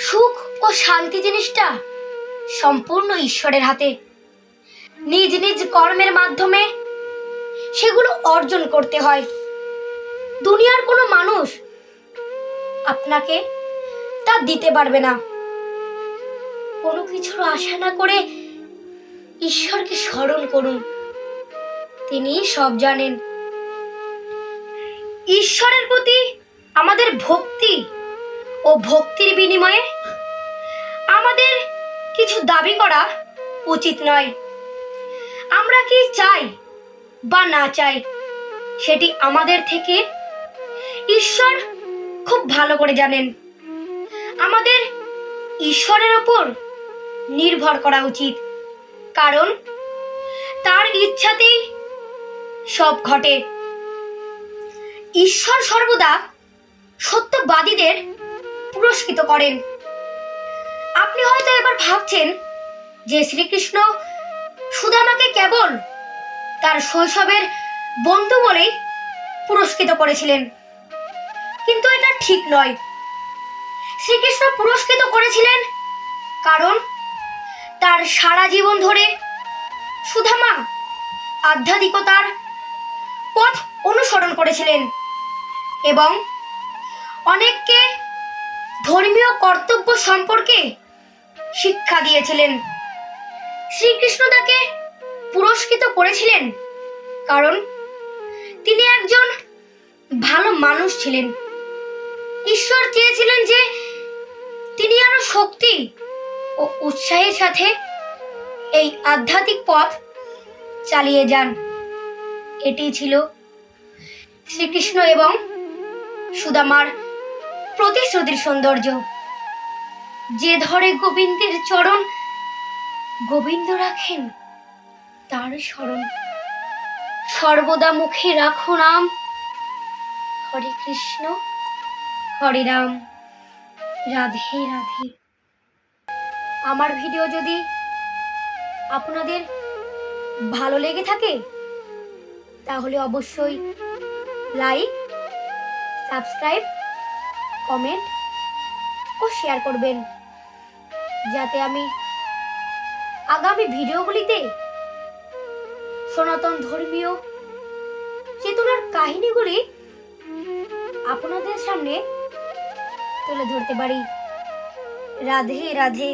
সুখ ও শান্তি জিনিসটা সম্পূর্ণ ঈশ্বরের হাতে। নিজ নিজ কর্মের মাধ্যমে সেগুলো অর্জন করতে হয়। দুনিয়ার কোনো মানুষ আপনাকে তা দিতে পারবে না। কোনো কিছুর আশা না করে ঈশ্বরকে স্মরণ করুন। তিনি সব জানেন। ঈশ্বরের প্রতি আমাদের ভক্তি ও ভক্তির বিনিময়ে? আমাদের কিছু দাবি করা উচিত নয়। আমরা কি চাই বা না চাই সেটি আমাদের থেকে ঈশ্বর খুব ভালো করে জানেন। আমাদের ঈশ্বরের ওপর নির্ভর করা উচিত। কারণ তার ইচ্ছাতেই সব ঘটে। ঈশ্বর সর্বদা সত্যবাদীদের পুরস্কৃত করেন। আপনি হয়তো এবার ভাবছেন যে শ্রীকৃষ্ণ সুদামাকে কেবল তার শৈশবের বন্ধু বলেই পুরস্কৃত করেছিলেন। কিন্তু এটা ঠিক নয়। শ্রীকৃষ্ণ পুরস্কৃত করেছিলেন কারণ তার সারা জীবন ধরে সুধামা আধ্যাত্মিকতার পথ অনুসরণ করেছিলেন এবং অনেককে ধর্মীয় কর্তব্য সম্পর্কে শিক্ষা দিয়েছিলেন। শ্রীকৃষ্ণ তাকে পুরস্কৃত করেছিলেন কারণ তিনি একজন ভালো মানুষ ছিলেন। ঈশ্বর চেয়েছিলেন যে তিনি আরও শক্তি ও উৎসাহের সাথে এই আধ্যাত্মিক পথ চালিয়ে যান। এটি ছিল শ্রীকৃষ্ণ এবং সুদামার প্রতিশ্রুতির সৌন্দর্য। যে ধরে গোবিন্দের চরণ, গোবিন্দ রাখেন তার স্মরণ। সর্বদা মুখে রাখো নাম, হরে কৃষ্ণ, হরে রাম। রাধে রাধে। আমার ভিডিও যদি আপনাদের ভালো লেগে থাকে, তাহলে অবশ্যই লাইক, সাবস্ক্রাইব কমেন্ট ও শেয়ার করবেন। যাতে আমি আগামী ভিডিওগুলিতে সনাতন ধর্মীয় চেতনার কাহিনীগুলি আপনাদের সামনে তুলে ধরতে পারি। রাধে রাধে।